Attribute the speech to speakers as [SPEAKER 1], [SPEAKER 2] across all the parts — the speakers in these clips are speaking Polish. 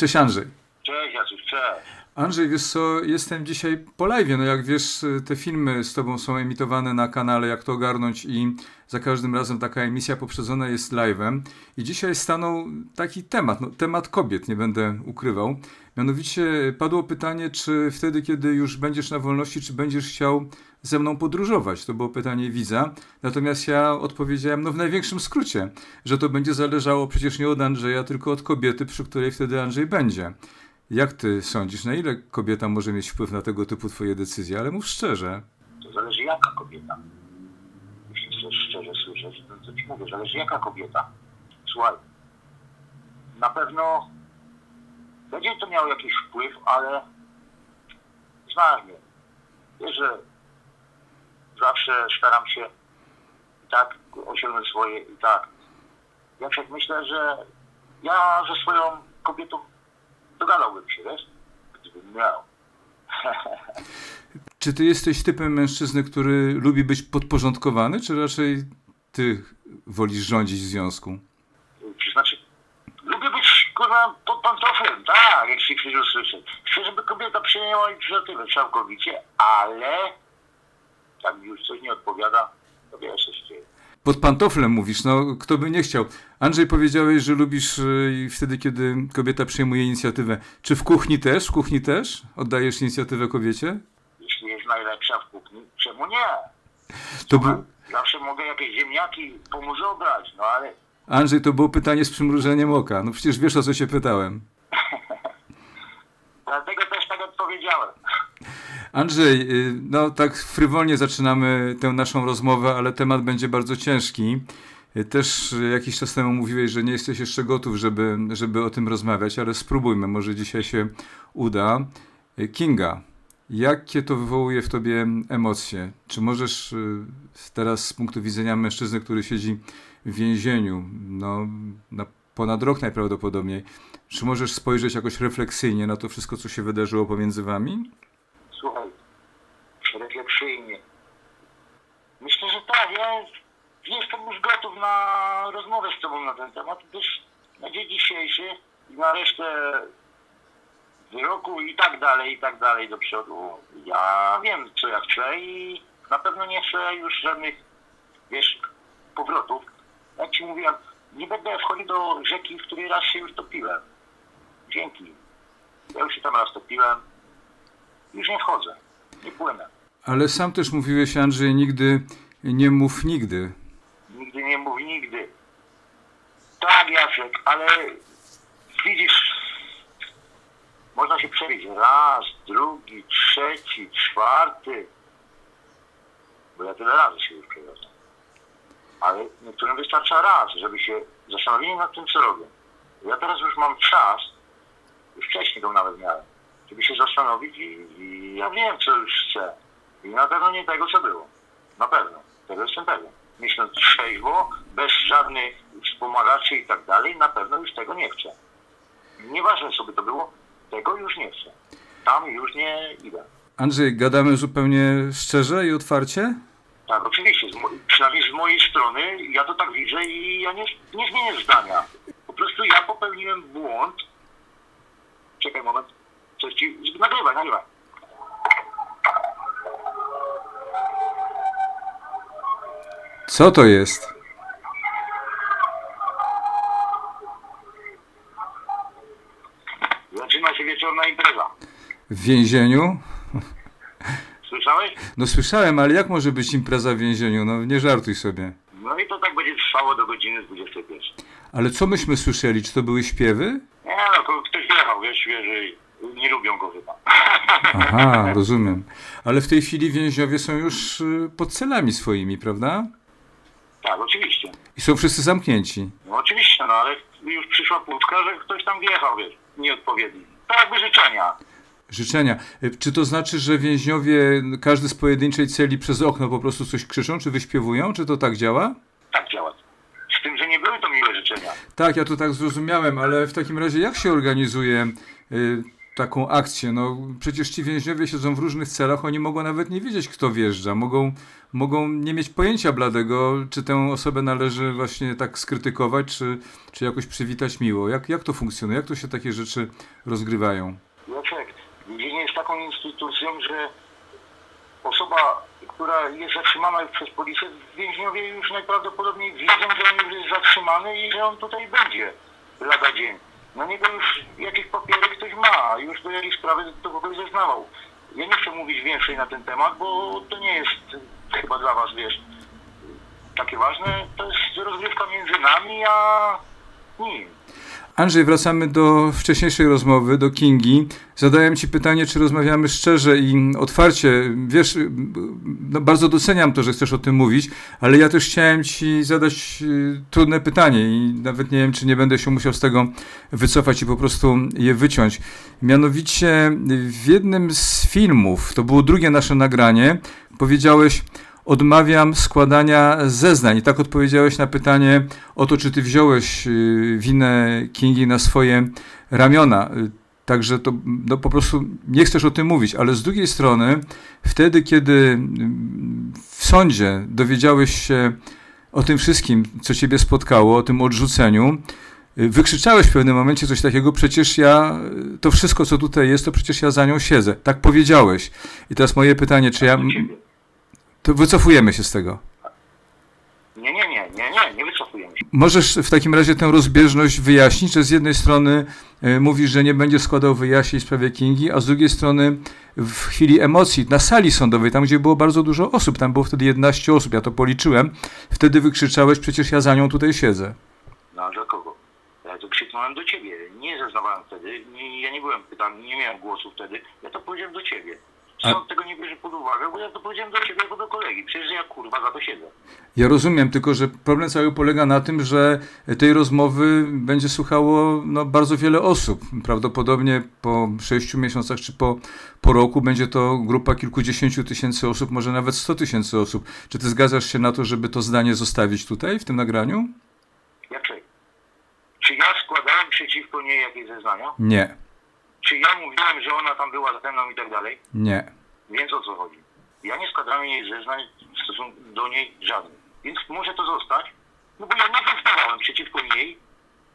[SPEAKER 1] Cześć Andrzej.
[SPEAKER 2] Cześć Jacek.
[SPEAKER 1] Andrzej, wiesz co, jestem dzisiaj po live. No jak wiesz, te filmy z tobą są emitowane na kanale Jak to ogarnąć i za każdym razem taka emisja poprzedzona jest live'em. I dzisiaj stanął taki temat, no, temat kobiet, nie będę ukrywał. Mianowicie padło pytanie, czy wtedy, kiedy już będziesz na wolności, czy będziesz chciał ze mną podróżować? To było pytanie widza. Natomiast ja odpowiedziałem, no w największym skrócie, że to będzie zależało przecież nie od Andrzeja, tylko od kobiety, przy której wtedy Andrzej będzie. Jak ty sądzisz, na ile kobieta może mieć wpływ na tego typu twoje decyzje? Ale mów szczerze.
[SPEAKER 2] To zależy jaka kobieta. Jeśli chcesz szczerze słyszeć, to co ci mówię, zależy jaka kobieta. Słuchaj, na pewno będzie to miało jakiś wpływ, ale znasz mnie. Wiesz, że zawsze staram się tak osiągnąć swoje i tak. Ja wszak myślę, że ja ze swoją kobietą dogadałbym się, wiesz? Gdybym miał.
[SPEAKER 1] Czy ty jesteś typem mężczyzny, który lubi być podporządkowany, czy raczej ty wolisz rządzić w związku?
[SPEAKER 2] Znaczy, lubię być kurwa pod pantoflem, tak, jak się chcesz usłyszeć. Chcę, żeby kobieta przyjęła inicjatywę całkowicie, ale mi już coś nie odpowiada, to wiesz, co się dzieje.
[SPEAKER 1] Pod pantoflem mówisz, no kto by nie chciał. Andrzej powiedziałeś, że lubisz i wtedy, kiedy kobieta przyjmuje inicjatywę. Czy w kuchni też? W kuchni też oddajesz inicjatywę kobiecie?
[SPEAKER 2] Jeśli jest najlepsza w kuchni, czemu nie?
[SPEAKER 1] To był...
[SPEAKER 2] Zawsze mogę jakieś ziemniaki pomóc obrać, no ale
[SPEAKER 1] Andrzej, to było pytanie z przymrużeniem oka. No przecież wiesz, o co się pytałem.
[SPEAKER 2] dlatego też tak odpowiedziałem.
[SPEAKER 1] Andrzej, y, no tak frywolnie zaczynamy tę naszą rozmowę, ale temat będzie bardzo ciężki. Y, Też jakiś czas temu mówiłeś, że nie jesteś jeszcze gotów, żeby, żeby o tym rozmawiać, ale spróbujmy, może dzisiaj się uda. Y, Kinga, jakie to wywołuje w tobie emocje? Czy możesz teraz z punktu widzenia mężczyzny, który siedzi w więzieniu, no, na ponad rok najprawdopodobniej, czy możesz spojrzeć jakoś refleksyjnie na to wszystko, co się wydarzyło pomiędzy wami?
[SPEAKER 2] Słuchaj, refleksyjnie. Ja jestem już gotów na rozmowę z Tobą na ten temat, gdyż na dzień dzisiejszy i na resztę wyroku i tak dalej, i tak dalej do przodu. Ja wiem, co ja chcę i na pewno nie chcę już żadnych, wiesz, powrotów. Jak Ci mówiłem, nie będę wchodził do rzeki, w której raz się już topiłem. Dzięki. Ja już się tam raz topiłem. Już nie wchodzę. Nie płynę.
[SPEAKER 1] Ale sam też mówiłeś, Andrzej, nigdy nie mów nigdy.
[SPEAKER 2] Nigdy nie mów nigdy. Tak, Jacek, ale widzisz, można się przebić raz, drugi, trzeci, czwarty. Bo ja tyle razy się już przewiozłem. Ale niektórym wystarcza raz, żeby się zastanowili nad tym, co robią. Ja teraz już mam czas, już wcześniej go nawet miałem, żeby się zastanowić i, i ja wiem, co już chcę. I na pewno nie tego, co było. Na pewno. Tego jestem pewien. Myśląc trzeźwo, bez żadnych wspomagaczy i tak dalej, na pewno już tego nie chcę. Nieważne, co by to było, tego już nie chcę. Tam już nie idę.
[SPEAKER 1] Andrzej, gadamy zupełnie szczerze i otwarcie?
[SPEAKER 2] Tak, oczywiście, przynajmniej z mojej strony, ja to tak widzę i ja nie, nie zmienię zdania. Po prostu ja popełniłem błąd. Czekaj moment. Coś ci... Nagrywaj, nagrywaj.
[SPEAKER 1] Co to jest?
[SPEAKER 2] Zaczyna się wieczorna impreza.
[SPEAKER 1] W więzieniu?
[SPEAKER 2] Słyszałeś?
[SPEAKER 1] No słyszałem, ale jak może być impreza w więzieniu? No nie żartuj sobie.
[SPEAKER 2] No i to tak będzie trwało do godziny 21.
[SPEAKER 1] Ale co myśmy słyszeli? Czy to były śpiewy?
[SPEAKER 2] Nie no, ko- ktoś jechał, wiesz, świeży. Nie lubią go chyba.
[SPEAKER 1] Aha, rozumiem. Ale w tej chwili więźniowie są już y, pod celami swoimi, prawda?
[SPEAKER 2] Tak, oczywiście.
[SPEAKER 1] I są wszyscy zamknięci.
[SPEAKER 2] No oczywiście, no ale już przyszła płuczka, że ktoś tam wjechał, wiesz, nieodpowiedni. To jakby życzenia.
[SPEAKER 1] Życzenia. Y, Czy to znaczy, że więźniowie, każdy z pojedynczej celi przez okno po prostu coś krzyczą, czy wyśpiewują? Czy to tak działa?
[SPEAKER 2] Tak działa. Z tym, że nie były to miłe życzenia.
[SPEAKER 1] Tak, ja to tak zrozumiałem, ale w takim razie jak się organizuje y, taką akcję. No, przecież ci więźniowie siedzą w różnych celach, oni mogą nawet nie wiedzieć, kto wjeżdża. Mogą, mogą nie mieć pojęcia bladego, czy tę osobę należy właśnie tak skrytykować, czy, czy jakoś przywitać miło. Jak, jak to funkcjonuje? Jak to się takie rzeczy rozgrywają?
[SPEAKER 2] Jacek, więzienie jest taką instytucją, że osoba, która jest zatrzymana przez policję, więźniowie już najprawdopodobniej wiedzą, że on już jest zatrzymany i że on tutaj będzie lada dzień. Na niego już jakiś papierek ktoś ma, już do jakiejś sprawy do kogoś zeznawał. Ja nie chcę mówić więcej na ten temat, bo to nie jest chyba dla was, wiesz, takie ważne. To jest rozgrywka między nami a nim.
[SPEAKER 1] Andrzej, wracamy do wcześniejszej rozmowy, do Kingi. Zadałem Ci pytanie, czy rozmawiamy szczerze i otwarcie. Wiesz, no bardzo doceniam to, że chcesz o tym mówić, ale ja też chciałem Ci zadać y, trudne pytanie i nawet nie wiem, czy nie będę się musiał z tego wycofać i po prostu je wyciąć. Mianowicie w jednym z filmów, to było drugie nasze nagranie, powiedziałeś, odmawiam składania zeznań. Tak odpowiedziałeś na pytanie o to, czy ty wziąłeś y, winę Kingi na swoje ramiona. Y, Także to no, po prostu nie chcesz o tym mówić, ale z drugiej strony, wtedy, kiedy mm, w sądzie dowiedziałeś się o tym wszystkim, co ciebie spotkało, o tym odrzuceniu, y, wykrzyczałeś w pewnym momencie coś takiego, przecież ja, y, to wszystko, co tutaj jest, to przecież ja za nią siedzę. Tak powiedziałeś. I teraz moje pytanie, czy ja... To wycofujemy się z tego.
[SPEAKER 2] Nie, nie, nie, nie, nie, nie wycofujemy się.
[SPEAKER 1] Możesz w takim razie tę rozbieżność wyjaśnić, że z jednej strony e, mówisz, że nie będzie składał wyjaśnień w sprawie Kingi, a z drugiej strony w chwili emocji na sali sądowej, tam gdzie było bardzo dużo osób, tam było wtedy 11 osób, ja to policzyłem, wtedy wykrzyczałeś, przecież ja za nią tutaj siedzę.
[SPEAKER 2] No a dla kogo? Ja to krzyknąłem do ciebie. Nie zeznawałem wtedy. Nie, ja nie byłem pytany, nie miałem głosu wtedy. Ja to powiedziałem do ciebie. Sąd tego nie bierze pod uwagę, bo ja to powiedziałem do ciebie jako do kolegi. Przecież ja kurwa za to siedzę.
[SPEAKER 1] Ja rozumiem, tylko że problem cały polega na tym, że tej rozmowy będzie słuchało no, bardzo wiele osób. Prawdopodobnie po 6 miesiącach czy po, po roku będzie to grupa kilkudziesięciu tysięcy osób, może nawet 100 tysięcy osób. Czy ty zgadzasz się na to, żeby to zdanie zostawić tutaj, w tym nagraniu?
[SPEAKER 2] Jaczej, czy ja składałem przeciwko niej jakieś zeznania?
[SPEAKER 1] Nie,
[SPEAKER 2] Czy ja mówiłem, że ona tam była ze mną i tak dalej?
[SPEAKER 1] nie.
[SPEAKER 2] Więc o co chodzi? Ja nie składałem jej zeznań w stosunku do niej żadnych. Więc może to zostać, no bo ja nie zeznawałem przeciwko niej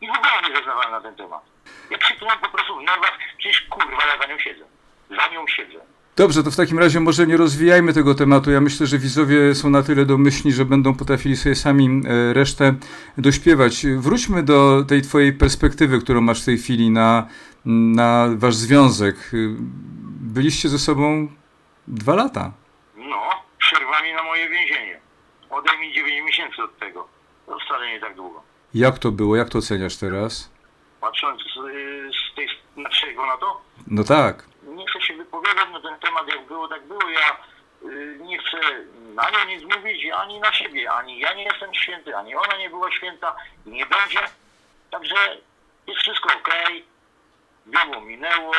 [SPEAKER 2] i w ogóle nie zeznawałem na ten temat. Ja krzyknąłem po prostu w nerwach, przecież kurwa ja za nią siedzę. Za nią siedzę.
[SPEAKER 1] Dobrze, to w takim razie może nie rozwijajmy tego tematu. Ja myślę, że widzowie są na tyle domyślni, że będą potrafili sobie sami e, resztę dośpiewać. Wróćmy do tej twojej perspektywy, którą masz w tej chwili na, na wasz związek. Byliście ze sobą dwa lata.
[SPEAKER 2] No, przerwami na moje więzienie. Odejmij 9 miesięcy od tego. To wcale nie tak długo.
[SPEAKER 1] Jak to było? Jak to oceniasz teraz?
[SPEAKER 2] Patrząc z, z tej patrzego na to,
[SPEAKER 1] No tak.
[SPEAKER 2] Wypowiadać na ten temat, jak było, tak było. Ja y, nie chcę na nią nic mówić, ani na siebie, ani ja nie jestem święty, ani ona nie była święta i nie będzie. Także jest wszystko ok. Było, minęło,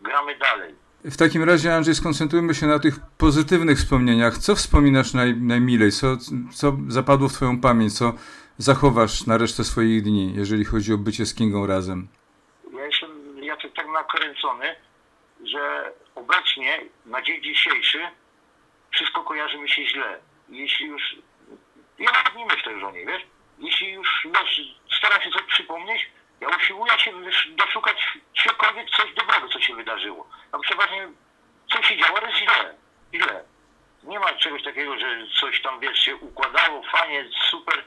[SPEAKER 2] gramy dalej.
[SPEAKER 1] W takim razie, Andrzej, skoncentrujmy się na tych pozytywnych wspomnieniach. Co wspominasz naj, najmilej? Co, co zapadło w twoją pamięć? Co zachowasz na resztę swoich dni, jeżeli chodzi o bycie z Kingą razem?
[SPEAKER 2] Ja jestem Jacek tak nakręcony, że obecnie, na dzień dzisiejszy, wszystko kojarzy mi się źle. Jeśli już, ja nawet nie myślę już o niej, wiesz? Jeśli już wiesz, staram się coś przypomnieć, ja usiłuję się doszukać czegokolwiek coś dobrego, co się wydarzyło. A przeważnie co się działo, ale źle. Źle. Nie ma czegoś takiego, że coś tam, wiesz, się układało, fajnie, super.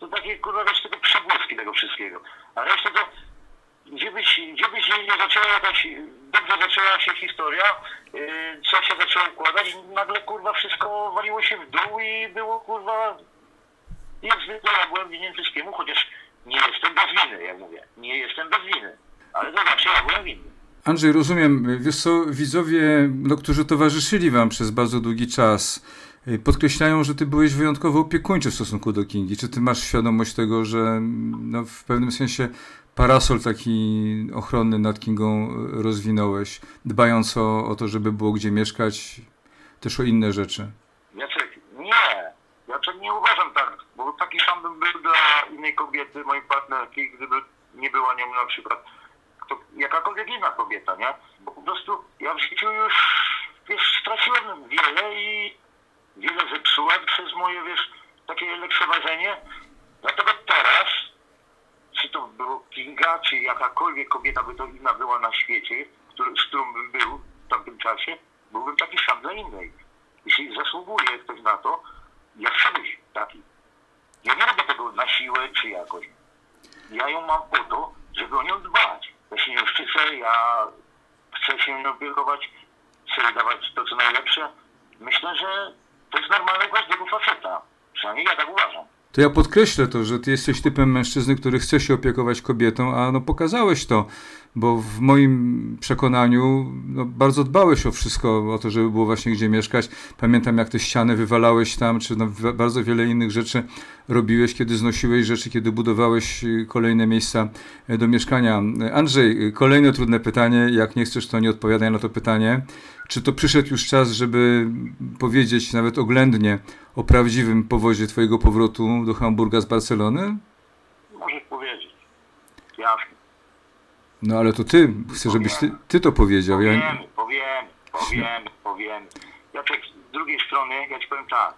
[SPEAKER 2] To takie, kurwa, wiesz, tylko przebłyski tego wszystkiego. A reszta to, gdzie byś, gdzie nie zaczęła jakaś, dobrze zaczęła się historia, yy, co się zaczęło układać nagle, kurwa, wszystko waliło się w dół i było, kurwa, jak zwykle ja byłem winien wszystkiemu, chociaż nie jestem bez winy, jak mówię. Nie jestem bez winy. Ale to znaczy, ja byłem winny.
[SPEAKER 1] Andrzej, rozumiem. Wiesz co, widzowie, no, którzy towarzyszyli wam przez bardzo długi czas, y, podkreślają, że ty byłeś wyjątkowo opiekuńczy w stosunku do Kingi. Czy ty masz świadomość tego, że no, w pewnym sensie parasol taki ochronny nad Kingą y, rozwinąłeś, dbając o, o to, żeby było gdzie mieszkać, też o inne rzeczy?
[SPEAKER 2] Jacek, nie. Jacek nie uważam tak, bo taki sam bym był dla innej kobiety, mojej partnerki, gdyby nie była nią na przykład kto, jakakolwiek inna kobieta, nie? Bo po prostu ja w życiu już, wiesz, straciłem wiele i wiele zepsułem przez moje, wiesz, takie lekceważenie. Dlatego teraz, czy to było Kinga, czy jakakolwiek kobieta by to inna była na świecie, który, z którą bym był w tamtym czasie, byłbym taki sam dla innej. Jeśli zasługuje ktoś na to, ja chcę być taki. Ja nie robię tego na siłę czy jakoś. Ja ją mam po to, żeby o nią dbać. Ja się nią szczycę, ja chcę się nią opiekować, chcę dawać to, co najlepsze. Myślę, że to jest normalne każdego faceta. Przynajmniej ja tak uważam.
[SPEAKER 1] To ja podkreślę to, że ty jesteś typem mężczyzny, który chce się opiekować kobietą, a no pokazałeś to, bo w moim przekonaniu no, bardzo dbałeś o wszystko, o to, żeby było właśnie gdzie mieszkać. Pamiętam, jak te ściany wywalałeś tam, czy no, bardzo wiele innych rzeczy robiłeś, kiedy znosiłeś rzeczy, kiedy budowałeś y, kolejne miejsca y, do mieszkania. Andrzej, y, kolejne trudne pytanie, jak nie chcesz, to nie odpowiadaj na to pytanie. Czy to przyszedł już czas, żeby powiedzieć nawet oględnie o prawdziwym powodzie Twojego powrotu do Hamburga z Barcelony?
[SPEAKER 2] Możesz powiedzieć. Jasne.
[SPEAKER 1] No ale to Ty, chcę, żebyś Ty, ty to powiedział. Ja,
[SPEAKER 2] Powiemy, powiemy, powiemy, powiemy. Jacek, z drugiej strony, ja ci powiem tak.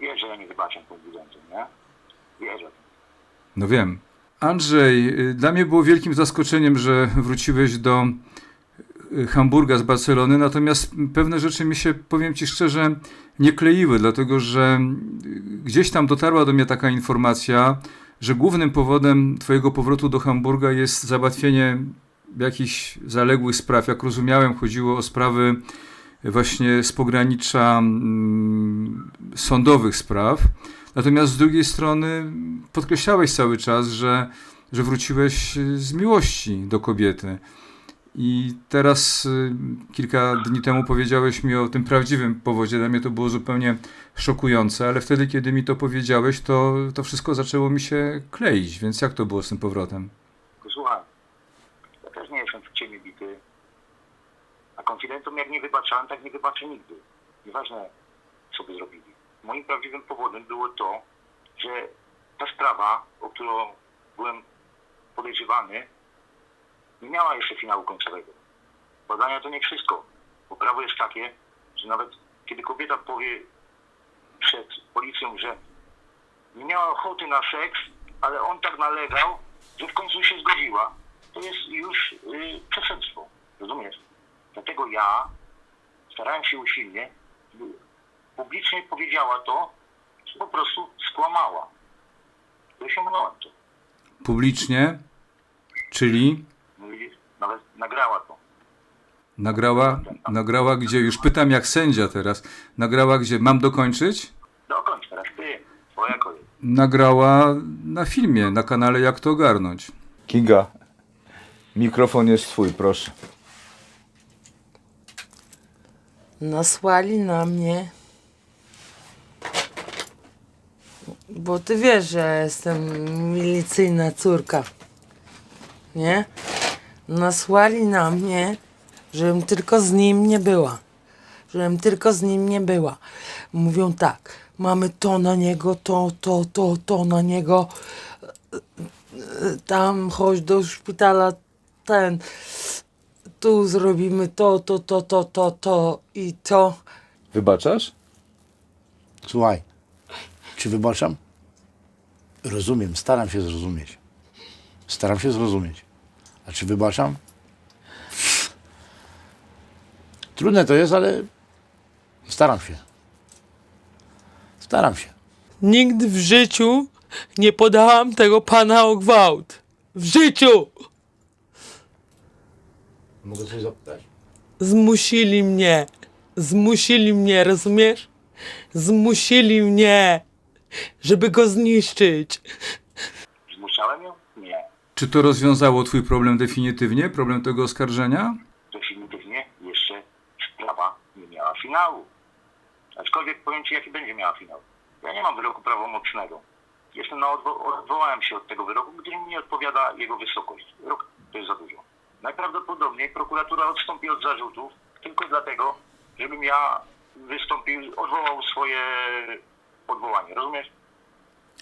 [SPEAKER 2] Wiesz, że ja nie wybaczam konfidentem, nie? Wiesz o tym.
[SPEAKER 1] no wiem. Andrzej, y, dla mnie było wielkim zaskoczeniem, że wróciłeś do Hamburga z Barcelony, natomiast pewne rzeczy mi się, powiem Ci szczerze, nie kleiły, dlatego że gdzieś tam dotarła do mnie taka informacja, że głównym powodem Twojego powrotu do Hamburga jest załatwienie jakichś zaległych spraw. Jak rozumiałem, chodziło o sprawy właśnie z pogranicza mm, sądowych spraw. Natomiast z drugiej strony podkreślałeś cały czas, że, że wróciłeś z miłości do kobiety. I teraz y, kilka dni temu powiedziałeś mi o tym prawdziwym powodzie. Dla mnie to było zupełnie szokujące, ale wtedy, kiedy mi to powiedziałeś, to, to wszystko zaczęło mi się kleić. Więc jak to było z tym powrotem?
[SPEAKER 2] Słuchaj, ja też nie jestem w ciemię bity. A konfidentom jak nie wybaczałem, tak nie wybaczę nigdy. Nieważne, co by zrobili. Moim prawdziwym powodem było to, że ta sprawa, o którą byłem podejrzewany, nie miała jeszcze finału końcowego. Badania to nie wszystko. Bo prawo jest takie, że nawet kiedy kobieta powie przed policją, że nie miała ochoty na seks, ale on tak nalegał, że w końcu się zgodziła, to jest już y, przestępstwo. Rozumiesz? Dlatego ja starałem się usilnie, publicznie powiedziała to, po prostu skłamała. I osiągnąłem to.
[SPEAKER 1] Publicznie, czyli
[SPEAKER 2] No widzisz? Nawet nagrała to.
[SPEAKER 1] nagrała, nagrała gdzie? Już pytam jak sędzia teraz. Nagrała gdzie? Mam dokończyć?
[SPEAKER 2] Dokończ teraz ty, twoja kolej.
[SPEAKER 1] Nagrała na filmie, na kanale Jak to ogarnąć.
[SPEAKER 3] Kinga, mikrofon jest twój, proszę.
[SPEAKER 4] Nasłali na mnie. Bo ty wiesz, że ja jestem milicyjna córka. Nie? Nasłali na mnie, żebym tylko z nim nie była. Żebym tylko z nim nie była. Mówią tak, mamy to na niego, to, to, to, to na niego. Tam chodź do szpitala, ten tu zrobimy to, to, to, to, to, to i to.
[SPEAKER 3] Wybaczasz?
[SPEAKER 5] Słuchaj, czy wybaczam? Rozumiem, staram się zrozumieć. Staram się zrozumieć. A czy wybaczam? Trudne to jest, ale staram się. Staram się.
[SPEAKER 4] Nigdy w życiu nie podałam tego pana o gwałt. W życiu!
[SPEAKER 5] Mogę coś zapytać?
[SPEAKER 4] Zmusili mnie. Zmusili mnie, rozumiesz? Zmusili mnie, żeby go zniszczyć.
[SPEAKER 2] Zmuszałem ją?
[SPEAKER 1] Czy to rozwiązało Twój problem definitywnie, problem tego oskarżenia?
[SPEAKER 2] Definitywnie jeszcze sprawa nie miała finału. Aczkolwiek Ci, jaki będzie miała finał. Ja nie mam wyroku prawomocnego. Jestem na odwo- odwołałem się od tego wyroku, gdyż mi nie odpowiada jego wysokość. Rok to jest za dużo. Najprawdopodobniej prokuratura odstąpi od zarzutów tylko dlatego, żebym ja wystąpił, odwołał swoje odwołanie. Rozumiesz?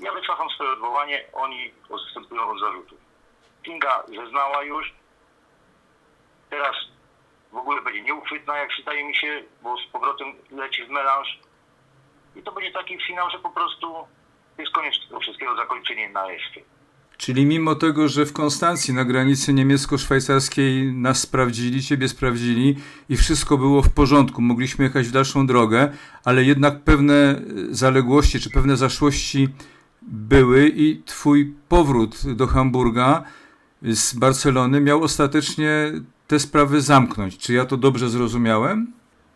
[SPEAKER 2] Ja wycofam swoje odwołanie, oni odstępują od zarzutów. Kinga zeznała już, chwytna, jak wydaje mi się, bo z powrotem leci w melanż. I to będzie taki finał, że po prostu jest koniec tego wszystkiego, zakończenie na jeszcze.
[SPEAKER 1] Czyli mimo tego, że w Konstancji na granicy niemiecko-szwajcarskiej nas sprawdzili, ciebie sprawdzili i wszystko było w porządku, mogliśmy jechać w dalszą drogę, ale jednak pewne e, zaległości czy pewne zaszłości były i twój powrót do Hamburga z Barcelony miał ostatecznie te sprawy zamknąć. Czy ja to dobrze zrozumiałem?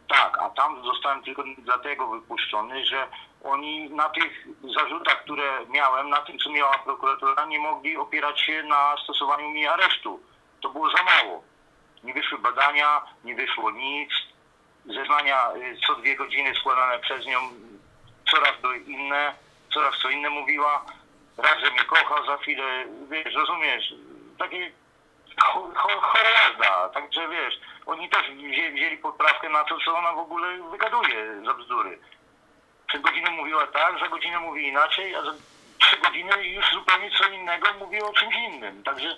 [SPEAKER 2] Tak, a tam zostałem tylko dlatego wypuszczony, że oni na tych zarzutach, które miałem, na tym, co miała prokuratura, nie mogli opierać się na stosowaniu mi aresztu. To było za mało. Nie wyszły badania, nie wyszło nic. Zeznania y, co dwie godziny składane przez nią coraz były inne, coraz co inne mówiła. Raz, że mnie kocha, za chwilę, wiesz, rozumiesz, takie cho- cho- chora jazda. Także wiesz, oni też wzięli, wzięli na to, co ona w ogóle wygaduje za bzdury. Przed godziną mówiła tak, za godzinę mówi inaczej, a za trzy godziny już zupełnie co innego mówi o czymś innym. Także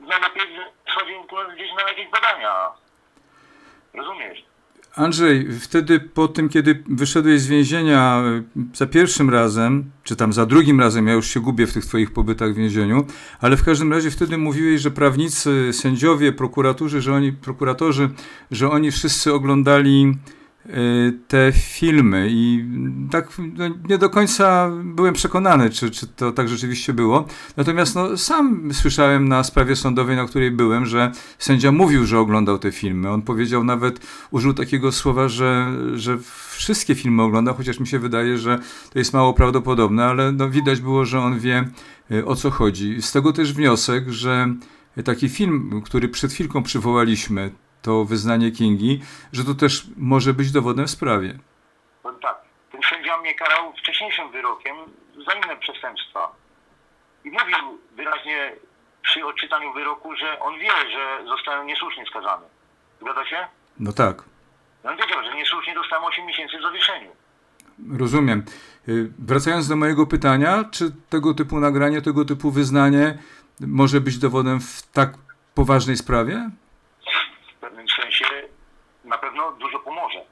[SPEAKER 2] najlepiej schodził gdzieś na jakieś badania. Rozumiesz?
[SPEAKER 1] Andrzej, wtedy po tym, kiedy wyszedłeś z więzienia e, za pierwszym razem, czy tam za drugim razem, ja już się gubię w tych twoich pobytach w więzieniu, ale w każdym razie wtedy mówiłeś, że prawnicy, sędziowie, prokuratorzy, że oni, prokuratorzy, że oni wszyscy oglądali te filmy i tak no, nie do końca byłem przekonany, czy, czy to tak rzeczywiście było. Natomiast no, sam słyszałem na sprawie sądowej, na której byłem, że sędzia mówił, że oglądał te filmy. On powiedział nawet, użył takiego słowa, że, że wszystkie filmy ogląda, chociaż mi się wydaje, że to jest mało prawdopodobne, ale no, widać było, że on wie y, o co chodzi. Z tego też wniosek, że taki film, który przed chwilką przywołaliśmy, to wyznanie Kingi, że to też może być dowodem w sprawie.
[SPEAKER 2] Tak, ten sędzia mnie karał wcześniejszym wyrokiem za inne przestępstwa. I mówił wyraźnie przy odczytaniu wyroku, że on wie, że zostałem niesłusznie skazany. Zgadza się?
[SPEAKER 1] No tak.
[SPEAKER 2] No on wiedział, że niesłusznie dostałem 8 miesięcy w zawieszeniu.
[SPEAKER 1] Rozumiem. Y, Wracając do mojego pytania, czy tego typu nagranie, tego typu wyznanie może być dowodem w tak poważnej sprawie?
[SPEAKER 2] W pewnym sensie na pewno dużo pomoże.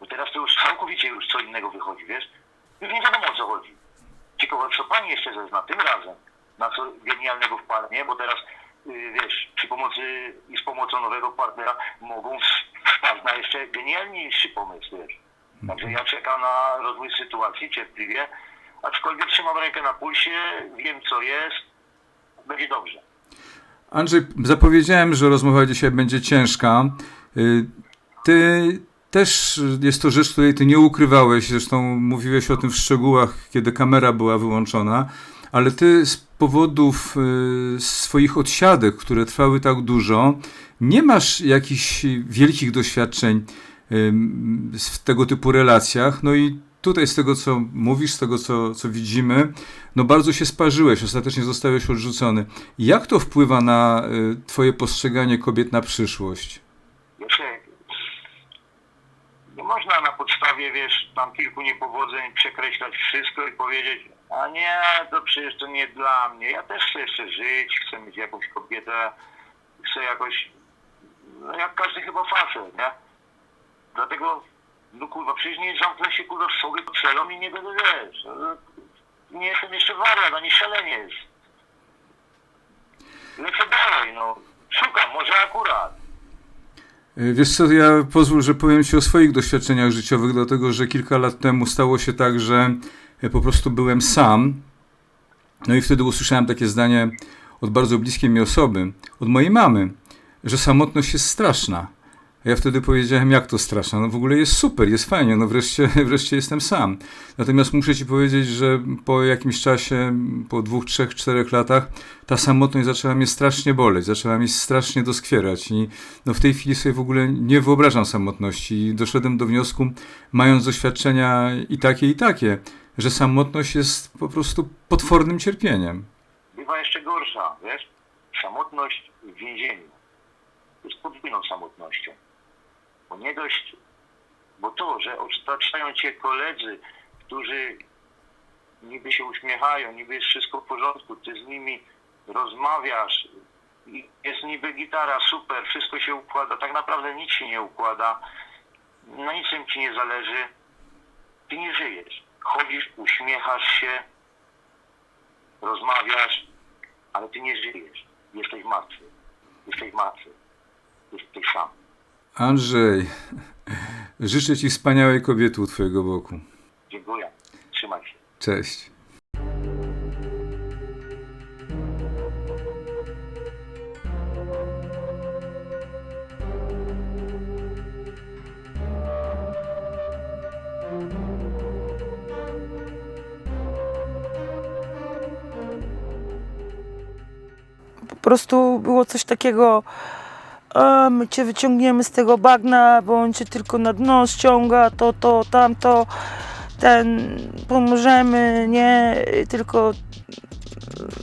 [SPEAKER 2] Bo teraz to już całkowicie już co innego wychodzi, wiesz? Już nie wiadomo o co chodzi. Ciekawe, co pani jeszcze zezna tym razem. Na co genialnego wpadnie, bo teraz, yy, wiesz, przy pomocy i z pomocą nowego partnera mogą wpaść na jeszcze genialniejszy pomysł, wiesz. Także ja czekam na rozwój sytuacji cierpliwie, aczkolwiek trzymam rękę na pulsie, wiem co jest, będzie dobrze.
[SPEAKER 1] Andrzej, zapowiedziałem, że rozmowa dzisiaj będzie ciężka. Ty też jest to rzecz, której ty nie ukrywałeś, zresztą mówiłeś o tym w szczegółach, kiedy kamera była wyłączona, ale ty z powodów y, swoich odsiadek, które trwały tak dużo, nie masz jakichś wielkich doświadczeń w tego typu relacjach. No i tutaj z tego, co mówisz, z tego, co, co widzimy, no bardzo się sparzyłeś, ostatecznie zostałeś odrzucony. Jak to wpływa na y, twoje postrzeganie kobiet na przyszłość?
[SPEAKER 2] Wiesz, nie można na podstawie, wiesz, tam kilku niepowodzeń przekreślać wszystko i powiedzieć, a nie, to przecież to nie dla mnie. Ja też chcę jeszcze żyć, chcę mieć jakąś kobietę, chcę jakoś, no jak każdy chyba facet, nie? Dlatego, no kurwa, przecież nie zamknę się kurwa w sobie celą i nie będę, wiesz, no, nie jestem jeszcze wariat, ani szaleniec. Lecę dalej, no. Szukam, może akurat.
[SPEAKER 1] Y, Wiesz co, ja pozwól, że powiem Ci o swoich doświadczeniach życiowych, dlatego że kilka lat temu stało się tak, że y, po prostu byłem sam. No i wtedy usłyszałem takie zdanie od bardzo bliskiej mi osoby, od mojej mamy, że samotność jest straszna. Ja wtedy powiedziałem, jak to straszna? No w ogóle jest super, jest fajnie, no wreszcie, wreszcie jestem sam. Natomiast muszę Ci powiedzieć, że po jakimś czasie, po dwóch, trzech, czterech latach, ta samotność zaczęła mnie strasznie boleć, zaczęła mnie strasznie doskwierać i no w tej chwili sobie w ogóle nie wyobrażam samotności i doszedłem do wniosku, mając doświadczenia i takie, i takie, że samotność jest po prostu potwornym cierpieniem.
[SPEAKER 2] bywa jeszcze gorsza, wiesz? Samotność w więzieniu jest podwójną samotnością. Nie dość, bo to, że otaczają cię koledzy, którzy niby się uśmiechają, niby jest wszystko w porządku, ty z nimi rozmawiasz, jest niby gitara, super, wszystko się układa, tak naprawdę nic się nie układa, na niczym ci nie zależy, ty nie żyjesz. Chodzisz, uśmiechasz się, rozmawiasz, ale ty nie żyjesz. Jesteś martwy. Jesteś martwy. Jesteś sam.
[SPEAKER 1] Andrzej, życzę Ci wspaniałej kobiety u Twojego boku.
[SPEAKER 2] Dziękuję. Trzymaj się.
[SPEAKER 1] Cześć.
[SPEAKER 4] Po prostu było coś takiego, a my cię wyciągniemy z tego bagna, bo on cię tylko na dno ściąga, to, to, tamto, ten, pomożemy, nie, tylko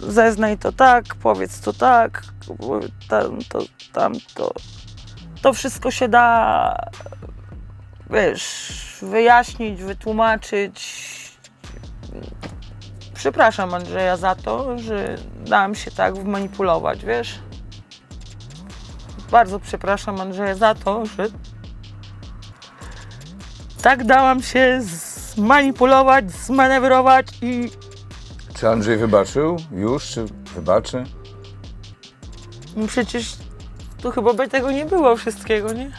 [SPEAKER 4] zeznaj to tak, powiedz to tak, tam, to, tamto. To wszystko się da, wiesz, wyjaśnić, wytłumaczyć. Przepraszam Andrzeja za to, że dałam się tak wmanipulować, wiesz? Bardzo przepraszam Andrzeja za to, że tak dałam się zmanipulować, zmanewrować i
[SPEAKER 3] Czy Andrzej wybaczył? Już? Czy wybaczy?
[SPEAKER 4] przecież tu chyba by tego nie było wszystkiego, nie?